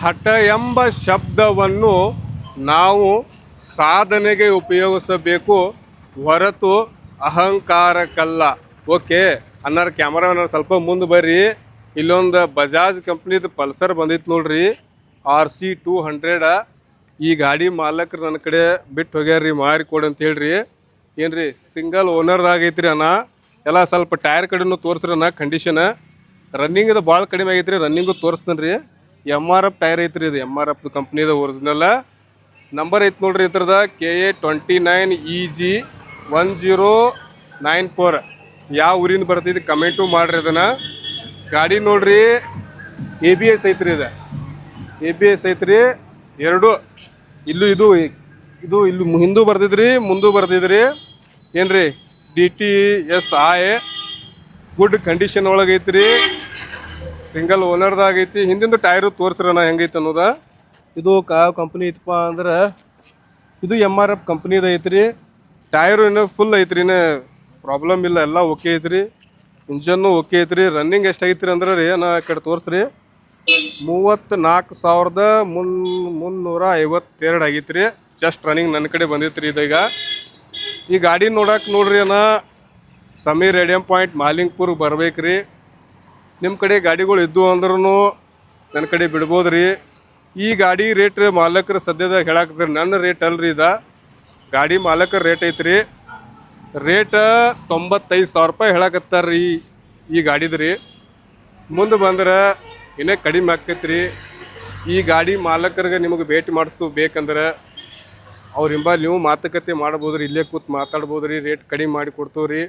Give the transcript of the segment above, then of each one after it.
ಹಠ ಎಂಬ ಶಬ್ದವನ್ನು ನಾವು ಸಾಧನೆಗೆ ಉಪಯೋಗಿಸಬೇಕು, ಹೊರತು ಅಹಂಕಾರಕ್ಕಲ್ಲ. ಓಕೆ ಅನ್ನಾರ ಕ್ಯಾಮ್ರಾನ ಸ್ವಲ್ಪ ಮುಂದೆ ಬರ್ರಿ. ಇಲ್ಲೊಂದು ಬಜಾಜ್ ಕಂಪ್ನಿದು ಪಲ್ಸರ್ ಬಂದಿತ್ತು ನೋಡ್ರಿ. ಆರ್ ಸಿ ಟೂ ಹಂಡ್ರೆಡ ಈ ಗಾಡಿ ಮಾಲಕರು ನನ್ನ ಕಡೆ ಬಿಟ್ಟು ಹೋಗ್ಯಾರ್ರಿ, ಮಾರಿ ಕೊಡು ಅಂತ ಹೇಳ್ರಿ. ರೀ ಸಿಂಗಲ್ ಓನರ್ದಾಗೈತ್ರಿ ಅಣ್ಣ. ಎಲ್ಲ ಸ್ವಲ್ಪ ಟೈರ್ ಕಡೆನೂ ತೋರಿಸ್ರಿ ಅಣ್ಣ ಕಂಡೀಷನ್ ರನ್ನಿಂಗ್ ಭಾಳ ಕಡಿಮೆ ಆಗೈತ್ರಿ ರನ್ನಿಂಗು ತೋರಿಸ್ತೇನೆ ರೀ. ಎಂ ಆರ್ ಎಫ್ ಟೈರ್ ಐತ್ರಿ ಇದು. ಎಂ ಆರ್ ಎಫ್ ಕಂಪ್ನಿದ ಒರಿಜಿನಲ್ ನಂಬರ್ ಐತೆ ನೋಡ್ರಿ ಇದ್ರದ K A twenty nine E G one zero nine four ಯಾವ ಊರಿಂದ ಬರ್ತೈತಿ ಕಮೆಂಟು ಮಾಡ್ರಿ ಅದನ್ನು. ಗಾಡಿ ನೋಡ್ರಿ. ಎ ಬಿ ಎಸ್ ಐತ್ರಿ ಇದು. ಎ ಬಿ ಎಸ್ ಐತ್ರಿ. ಎರಡು. ಇಲ್ಲೂ ಇದು ಇದು ಇಲ್ಲಿ ಹಿಂದೂ ಬರ್ತಿದ್ರಿ ಮುಂದೂ ಬರ್ತಿದ್ರಿ ಏನ್ರಿ? D T S I good condition ಒಳಗೈತ್ರಿ. Single ಓನರ್ದಾಗ ಐತಿ ಹಿಂದಿಂದು ಟೈರು ತೋರಿಸ್ರಣ ಹೆಂಗೈತೆ ಅನ್ನೋದ. ಇದು ಕಾವ್ ಕಂಪ್ನಿ ಐತಪ್ಪ ಅಂದ್ರೆ, ಇದು ಎಂ ಆರ್ ಎಫ್ ಕಂಪ್ನಿದ ಐತ್ರಿ. ಟೈರು ಇನ್ನೂ ಫುಲ್ ಐತ್ರಿ ಪ್ರಾಬ್ಲಮ್ ಇಲ್ಲ, ಎಲ್ಲ ಓಕೆ ಐತ್ರಿ. ಇಂಜನ್ನು ಓಕೆ ಐತ್ರಿ. ರನ್ನಿಂಗ್ ಎಷ್ಟು ಐತ್ರಿ ಅಂದ್ರೆ ರೀ, ನಾ ಈ ಕಡೆ ತೋರಿಸ್ರಿ. ಮೂವತ್ತು ನಾಲ್ಕು ಸಾವಿರದ ಮುನ್, ಮುನ್ನೂರ ಐವತ್ತೆರಡು ಆಗೈತ್ರಿ. ಜಸ್ಟ್ ರನ್ನಿಂಗ್ ನನ್ನ ಕಡೆ ಬಂದಿತ್ತು ರೀ ಇದೀಗ. ಈ ಗಾಡಿ ನೋಡಕ್ಕೆ ನೋಡ್ರಿ ಅಣ್ಣ. ಸಮೀರ್ ರೇಡಿಯಂ ಪಾಯಿಂಟ್ ಮಾಲಿಂಗ್ಪುರ್ಗೆ ಬರ್ಬೇಕ್ರಿ. ನಿಮ್ಮ ಕಡೆ ಗಾಡಿಗಳು ಇದ್ದು ಅಂದ್ರೂ ನನ್ನ ಕಡೆ ಬಿಡ್ಬೋದು ರೀ ಈ ಗಾಡಿ ರೇಟ್ ಮಾಲಕರು ಸದ್ಯದಾಗ ಹೇಳಾಕತ್ತಾರೆ ನನ್ನ ರೇಟ್ ಅಲ್ರಿ ಇದ. ಗಾಡಿ ಮಾಲಕರ ರೇಟ್ ಐತ್ರಿ. ರೇಟ ತೊಂಬತ್ತೈದು ಸಾವಿರ ರೂಪಾಯಿ ಹೇಳಾಕತ್ತಾರ ರೀ ಈ ಗಾಡಿದು ರೀ ಮುಂದೆ ಬಂದ್ರೆ ಇನ್ನೇ ಕಡಿಮೆ ಆಕೈತ್ರಿ ಈ ಗಾಡಿ ಮಾಲಕರಿಗೆ ನಿಮಗೆ ಭೇಟಿ ಮಾಡಿಸ್ತು ಬೇಕಂದ್ರೆ ಅವ್ರ ನೀವು ಮಾತುಕತೆ ಮಾಡ್ಬೋದು ರೀ ಇಲ್ಲೇ ಕೂತ್ ಮಾತಾಡ್ಬೋದು ರೀ ರೇಟ್ ಕಡಿಮೆ ಮಾಡಿ ಕೊಡ್ತೀವಿ ರೀ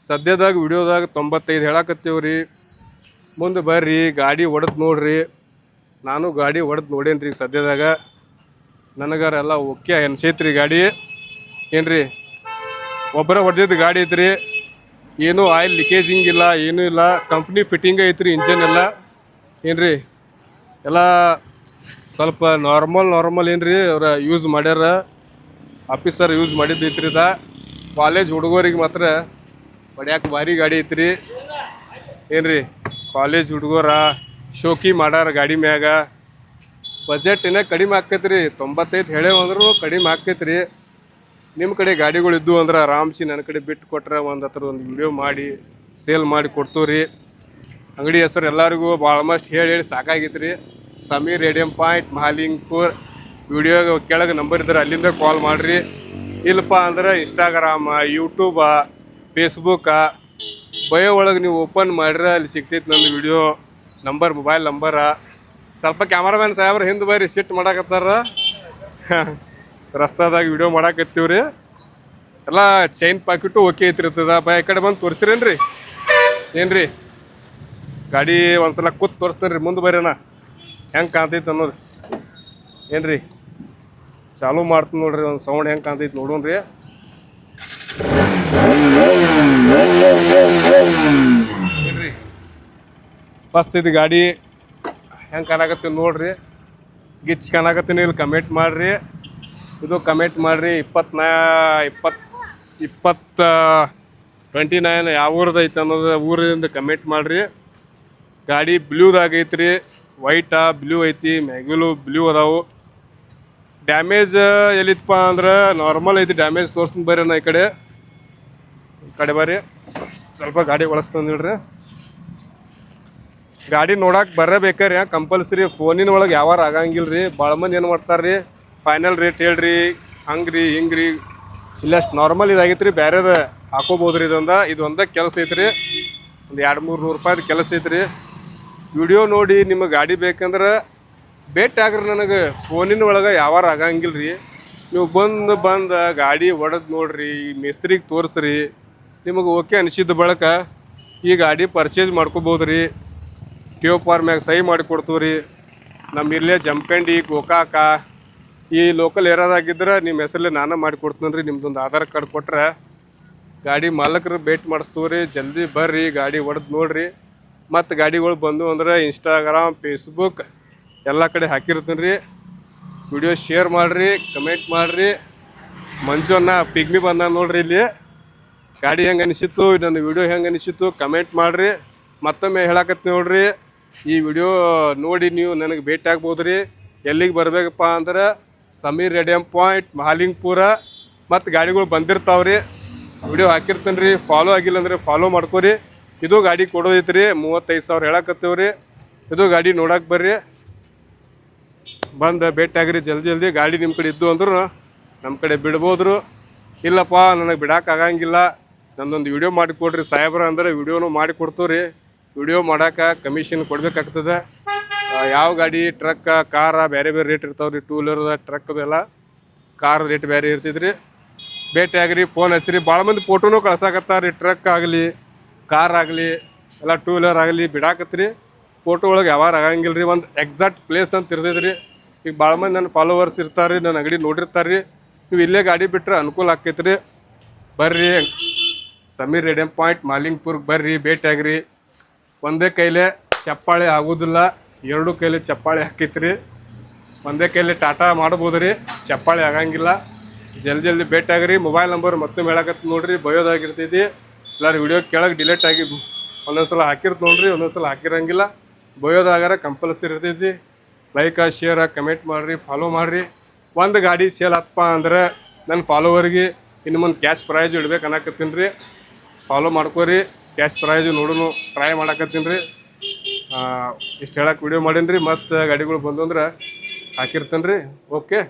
ಸದ್ಯದಾಗ ವಿಡಿಯೋದಾಗ ತೊಂಬತ್ತೈದು ಹೇಳಾಕತ್ತೀವಿ ರೀ ಮುಂದೆ ಬರ್ರಿ, ಗಾಡಿ ಹೊಡೆದು ನೋಡ್ರಿ. ನಾನು ಗಾಡಿ ಹೊಡೆದು ನೋಡೇನ್ರಿ ರೀ ಸದ್ಯದಾಗ. ನನಗಾರ ಎಲ್ಲ ಓಕೆ ಅನ್ಸೈತ್ರಿ ಗಾಡಿ? ಏನ್ರಿ? ಒಬ್ಬರ ಹೊಡೆದಿದ್ದು ಗಾಡಿ ಐತ್ರಿ. ಏನೂ ಆಯಿಲ್ ಲೀಕೇಜಿಂಗ್ ಇಲ್ಲ, ಏನೂ ಇಲ್ಲ. ಕಂಪ್ನಿ ಫಿಟ್ಟಿಂಗ್ ಐತ್ರಿ ಇಂಜನ್ ಎಲ್ಲ. ಏನ್ರಿ? ಎಲ್ಲ ಸ್ವಲ್ಪ ನಾರ್ಮಲ್ ನಾರ್ಮಲ್ ಏನ್ರಿ ಅವ್ರ ಯೂಸ್ ಮಾಡ್ಯಾರ. ಆಫೀಸರ್ ಯೂಸ್ ಮಾಡಿದ್ದು ಐತ್ರಿ ಇದ. ಕಾಲೇಜ್ ಹುಡುಗರಿಗೆ ಮಾತ್ರ ಹೊಡ್ಯಾಕೆ ಭಾರಿ ಗಾಡಿ ಐತ್ರಿ. ಏನ್ರಿ? ಕಾಲೇಜ್ ಹುಡುಗರ ಶೋಕಿ ಮಾಡಾರ ಗಾಡಿ ಮ್ಯಾಗ. ಬಜೆಟ್ ಇನ್ನೂ ಕಡಿಮೆ ಆಕೈತ್ರಿ ತೊಂಬತ್ತೈದು ಹೇಳೇವು ಅಂದ್ರೂ ಕಡಿಮೆ ಆಕೈತ್ರಿ ನಿಮ್ಮ ಕಡೆ ಗಾಡಿಗಳು ಇದ್ದು ಅಂದ್ರೆ ಆರಾಮ್ಸಿ ನನ್ನ ಕಡೆ ಬಿಟ್ಟು ಕೊಟ್ರೆ ಒಂದು ಹತ್ರ ಒಂದು ವಿಡಿಯೋ ಮಾಡಿ ಸೇಲ್ ಮಾಡಿ ಕೊಡ್ತೀವ್ರಿ. ಅಂಗಡಿ ಹೆಸರು ಎಲ್ಲರಿಗೂ ಆಲ್ಮೋಸ್ಟ್ ಹೇಳಿ ಹೇಳಿ ಸಾಕಾಗಿತ್ರಿ. Sameer radium point, Mahalingpur. Video ಕೆಳಗೆ ನಂಬರ್ ಇದ್ರೆ ಅಲ್ಲಿಂದ ಕಾಲ್ ಮಾಡಿರಿ. ಇಲ್ಲಪ್ಪ ಅಂದ್ರೆ ಇನ್ಸ್ಟಾಗ್ರಾಮ ಯೂಟ್ಯೂಬ ಫೇಸ್ಬುಕ್ಕ ಬಯೋ ಒಳಗೆ ನೀವು ಓಪನ್ ಮಾಡಿದ್ರೆ ಅಲ್ಲಿ ಸಿಗ್ತೈತೆ ನಂದು ವಿಡಿಯೋ ನಂಬರ್, ಮೊಬೈಲ್ ನಂಬರ. ಸ್ವಲ್ಪ ಕ್ಯಾಮರಾಮ್ಯಾನ್ ಸಾಹೇಬ್ರ ಹಿಂದೆ ಬರ್ರಿ ಸಿಟ್ ಮಾಡಾಕತ್ತಾರ. ರಸ್ತಾದಾಗ ವಿಡಿಯೋ ಮಾಡಾಕತ್ತೀವಿ ರೀ ಎಲ್ಲ ಚೈನ್ ಪಾಕೆಟು ಓಕೆ ಐತಿರ್ತದ ಬಾ ಕಡೆ ಬಂದು ತೋರ್ಸಿರೇನ್ರಿ? ಏನು ರೀ ಗಾಡಿ ಒಂದ್ಸಲ ಕೂತ್ ತೋರಿಸ್ತೇನೆ ರೀ ಮುಂದೆ ಬರ್ರಿ ಹೆಂಗೆ ಕಾಣ್ತೈತೆ ಅನ್ನೋದು. ಏನ್ರಿ? ಚಾಲೂ ಮಾಡ್ತೀನಿ ನೋಡ್ರಿ, ಒಂದು ಸೌಂಡ್ ಹೆಂಗೆ ಕಾಣ್ತೈತೆ ನೋಡೋಣ ರೀ ಏನ್ರಿ ಮಸ್ತ್ ಐತಿ ಗಾಡಿ. ಹೆಂಗೆ ಕಾಣಕತ್ತೀನಿ ನೋಡ್ರಿ. ಗಿಚ್ ಕಾಣಕತ್ತೀನಿ, ಇಲ್ಲಿ ಕಮೆಂಟ್ ಮಾಡ್ರಿ. ಇದು ಕಮೆಂಟ್ ಮಾಡ್ರಿ, ಇಪ್ಪತ್ನಾ ಇಪ್ಪತ್ತು ಇಪ್ಪತ್ತ ಟ್ವೆಂಟಿ ನೈನ್ ಯಾವ ಊರದ ಐತೆ ಅನ್ನೋದು ಊರಿಂದ ಕಮೆಂಟ್ ಮಾಡ್ರಿ. ಗಾಡಿ ಬ್ಲೂದಾಗ ಐತ್ರಿ. ವೈಟಾ ಬ್ಲೂ ಐತಿ, ಮ್ಯಾಗ್ಯುಲು ಬ್ಲೂ ಅದಾವು. ಡ್ಯಾಮೇಜ್ ಎಲ್ಲಿತ್ತಪ್ಪ ಅಂದ್ರೆ ನಾರ್ಮಲ್ ಐತಿ ಡ್ಯಾಮೇಜ್ ತೋರಿಸ್ತೀನಿ ಬರ್ರಿ ನಾ ಈ ಕಡೆ. ಈ ಕಡೆ ಬರ್ರಿ. ಸ್ವಲ್ಪ ಗಾಡಿ ಒಳಸ್ತಂದು ನೋಡ್ರಿ ಗಾಡಿ ನೋಡಕ್ಕೆ ಬರಬೇಕ್ರಿ ಕಂಪಲ್ಸರಿ ಫೋನಿನ ಒಳಗೆ ಯಾವಾರ ಆಗಂಗಿಲ್ಲ ರೀ ಭಾಳ ಮಂದಿ ಏನು ಮಾಡ್ತಾರೆ ರೀ ಫೈನಲ್ ರೇಟ್ ಹೇಳ್ರಿ, ಹಂಗ್ರಿ, ಹಿಂಗ್ರಿ. ಇಲ್ಲಷ್ಟು ನಾರ್ಮಲ್ ಇದಾಗಿತ್ತು ರೀ ಬೇರೆದ ಹಾಕೋಬೋದು ರೀ ಇದೊಂದು. ಇದೊಂದ ಕೆಲಸ ಐತ್ರಿ. ಒಂದು ಎರಡು ಮೂರು ನೂರು ರೂಪಾಯ್ದು ಕೆಲಸ ಐತ್ರಿ. ವಿಡಿಯೋ ನೋಡಿ ನಿಮಗೆ ಗಾಡಿ ಬೇಕಂದ್ರೆ ಭೇಟಿ ಆಗ್ರಿ ನನಗೆ. ಫೋನಿನ ಒಳಗೆ ಯಾವಾರ ಆಗಂಗಿಲ್ಲ ರೀ ನೀವು ಬಂದು ಬಂದು ಗಾಡಿ ಒಡೆದು ನೋಡ್ರಿ ಮೇಸ್ತ್ರಿಗೆ ತೋರಿಸ್ರಿ. ನಿಮಗೆ ಓಕೆ ಅನಿಸಿದ ಬಳಿಕ ಈ ಗಾಡಿ ಪರ್ಚೇಸ್ ಮಾಡ್ಕೋಬೋದು ರೀ. ಟಿ ಒ ಮ್ಯಾಗ ಸಹಿ ಮಾಡಿ ಕೊಡ್ತೀವಿ ರೀ. ನಮ್ಮ ಇಲ್ಲೇ ಜಂಪಂಡಿ, ಗೋಕಾಕ, ಈ ಲೋಕಲ್ ಏರಿಯಾದಾಗಿದ್ರೆ ನಿಮ್ಮ ಹೆಸರಲ್ಲಿ ನಾನು ಮಾಡಿ ಕೊಡ್ತೀನಿ ರೀ. ನಿಮ್ಮದೊಂದು ಆಧಾರ್ ಕಾರ್ಡ್ ಕೊಟ್ರೆ ಗಾಡಿ ಮಾಲಕರು ಭೇಟಿ ಮಾಡಿಸ್ತೀವಿ ರೀ. ಜಲ್ದಿ ಬರ್ರಿ, ಗಾಡಿ ಹೊಡೆದು ನೋಡ್ರಿ. ಮತ್ತು ಗಾಡಿಗಳು ಬಂದು ಅಂದ್ರೆ ಇನ್ಸ್ಟಾಗ್ರಾಮ್ ಫೇಸ್ಬುಕ್ ಎಲ್ಲ ಕಡೆ ಹಾಕಿರ್ತೀನಿ ರೀ. ವಿಡಿಯೋ ಶೇರ್ ಮಾಡಿರಿ ಕಮೆಂಟ್ ಮಾಡಿರಿ. ಮಂಜು ಅನ್ನ ಪಿಗ್ಮಿ ಬಂದ ನೋಡ್ರಿ ಇಲ್ಲಿ. ಗಾಡಿ ಹೆಂಗೆ ಅನಿಸಿತ್ತು ನನ್ನ ವಿಡಿಯೋ ಹೆಂಗೆ ಅನಿಸಿತ್ತು ಕಮೆಂಟ್ ಮಾಡಿರಿ. ಮತ್ತೊಮ್ಮೆ ಹೇಳಕತ್ತಿ ನೋಡ್ರಿ. ಈ ವಿಡಿಯೋ ನೋಡಿ ನೀವು ನನಗೆ ಭೇಟಿ ಆಗ್ಬೋದು ರೀ ಎಲ್ಲಿಗೆ ಬರಬೇಕಪ್ಪ ಅಂದ್ರೆ ಸಮೀರ್ ರೆಡಿಯಂ ಪಾಯಿಂಟ್, ಮಹಾಲಿಂಗ್ಪುರ. ಮತ್ತು ಗಾಡಿಗಳು ಬಂದಿರ್ತಾವ್ರಿ. ವಿಡಿಯೋ ಹಾಕಿರ್ತೀನಿ ರೀ ಫಾಲೋ ಆಗಿಲ್ಲ ಅಂದ್ರೆ ಫಾಲೋ ಮಾಡ್ಕೋರಿ. ಇದು ಗಾಡಿ ಕೊಡೋದೈತೆ ರೀ ಮೂವತ್ತೈದು ಸಾವಿರ ಹೇಳಕತ್ತೀವಿ ರೀ ಇದು ಗಾಡಿ ನೋಡಕ್ಕೆ ಬರ್ರಿ. ಬಂದು ಭೇಟಿ ಆಗ್ರಿ ಜಲ್ದಿ ಜಲ್ದಿ. ಗಾಡಿ ನಿಮ್ಮ ಕಡೆ ಇದ್ದು ಅಂದ್ರೂ ನಮ್ಮ ಕಡೆ ಬಿಡ್ಬೋದ್ರು. ಇಲ್ಲಪ್ಪ, ನನಗೆ ಬಿಡಕ್ಕೆ ನಂದೊಂದು ವಿಡಿಯೋ ಮಾಡಿಕೊಡ್ರಿ ಸಾಹೇಬ್ರ ಅಂದ್ರೆ ವಿಡಿಯೋನು ಮಾಡಿ ಕೊಡ್ತೀವಿ ರೀ ವಿಡಿಯೋ ಮಾಡೋಕೆ ಕಮಿಷನ್ ಕೊಡಬೇಕಾಗ್ತದೆ. ಯಾವ ಗಾಡಿ ಟ್ರಕ್ ಕಾರ ಬೇರೆ ಬೇರೆ ರೇಟ್ ಇರ್ತಾವೆ ರೀ ಟೂ ವೀಲರ್ದ ಟ್ರಕ್ದೆಲ್ಲ ಕಾರ್ ರೇಟ್ ಬೇರೆ ಇರ್ತಿದ್ರಿ ಭೇಟಿ ಆಗ್ರಿ ಫೋನ್ ಹಚ್ಚಿರಿ. ಭಾಳ ಮಂದಿ ಫೋಟೋನು ಕಳ್ಸಾಕತ್ತಾರ ರೀ ಟ್ರಕ್ ಆಗಲಿ ಕಾರ್ ಆಗಲಿ, ಎಲ್ಲ ಟೂ ವೀಲರ್ ಆಗಲಿ ಬಿಡಾಕತ್ರಿ. ಫೋಟೋ ಒಳಗೆ ಯಾವಾಗ ಆಗಂಗಿಲ್ಲ ರೀ ಒಂದು ಎಕ್ಸಾಕ್ಟ್ ಪ್ಲೇಸ್ ಅಂತ ಇರ್ತೈತ್ರಿ. ಈಗ ಭಾಳ ಮಂದಿ ನನ್ನ ಫಾಲೋವರ್ಸ್ ಇರ್ತಾರೆ ರೀ ನನ್ನ ಅಂಗಡಿ ನೋಡಿರ್ತಾರೆ ರೀ ನೀವು ಇಲ್ಲೇ ಗಾಡಿ ಬಿಟ್ಟರೆ ಅನುಕೂಲ ಆಕೈತ್ರಿ. ಬರ್ರಿ. ಸಮೀರ್ ರೇಡಿಯಂ ಪಾಯಿಂಟ್ ಮಾಲಿಂಗ್ಪುರ್ಗೆ ಬರ್ರಿ ಭೇಟಿಯಾಗ್ರಿ ಒಂದೇ ಕೈಲೇ ಚಪ್ಪಾಳೆ ಆಗೋದಿಲ್ಲ. ಎರಡು ಕೈಲಿ ಚಪ್ಪಾಳೆ ಹಾಕಿತ್ರಿ. ಒಂದೇ ಕೈಲಿ ಟಾಟಾ ಮಾಡ್ಬೋದು ರೀ ಚಪ್ಪಾಳೆ ಆಗಂಗಿಲ್ಲ. ಜಲ್ದಿ ಜಲ್ದಿ ಭೇಟಿಯಾಗ್ರಿ ಮೊಬೈಲ್ ನಂಬರ್ ಮತ್ತೊಮ್ಮೆ ಹೇಳಕತ್ತ ನೋಡ್ರಿ ಬಯೋದಾಗಿರ್ತೈತಿ ಎಲ್ಲಾರು ವಿಡಿಯೋ ಕೆಳಗೆ ಡಿಲೇಟ್ ಆಗಿ ಒಂದೊಂದ್ಸಲ ಹಾಕಿರ್ತ ನೋಡ್ರಿ, ಒಂದೊಂದ್ಸಲ ಹಾಕಿರಂಗಿಲ್ಲ. ಬಯೋದಾಗಾರ ಕಂಪಲ್ಸರಿ ಇರ್ತೈತಿ. ಲೈಕ ಶೇರ ಕಮೆಂಟ್ ಮಾಡಿರಿ ಫಾಲೋ ಮಾಡಿರಿ. ಒಂದು ಗಾಡಿ ಸೇಲ್ ಹತ್ತಪ್ಪ ಅಂದ್ರೆ ನನ್ನ ಫಾಲೋವರ್ಗೆ ಇನ್ನು ಮುಂದೆ ಕ್ಯಾಶ್ ಪ್ರೈಜ್ ಇಡ್ಬೇಕು ಅನ್ನಕತ್ತೀನಿ ರೀ. ಫಾಲೋ ಮಾಡ್ಕೋರಿ ಕ್ಯಾಶ್ ಪ್ರೈಜ್ ನೋಡೋನು ಟ್ರೈ ಮಾಡಕತ್ತೀನಿ ರೀ. ಇಷ್ಟು ಹೇಳಕ್ಕೆ ವಿಡಿಯೋ ಮಾಡೀನಿ ರೀ. ಮತ್ತು ಗಾಡಿಗಳು ಬಂದು ಅಂದ್ರೆ ಹಾಕಿರ್ತೇನೆ ರೀ. ಓಕೆ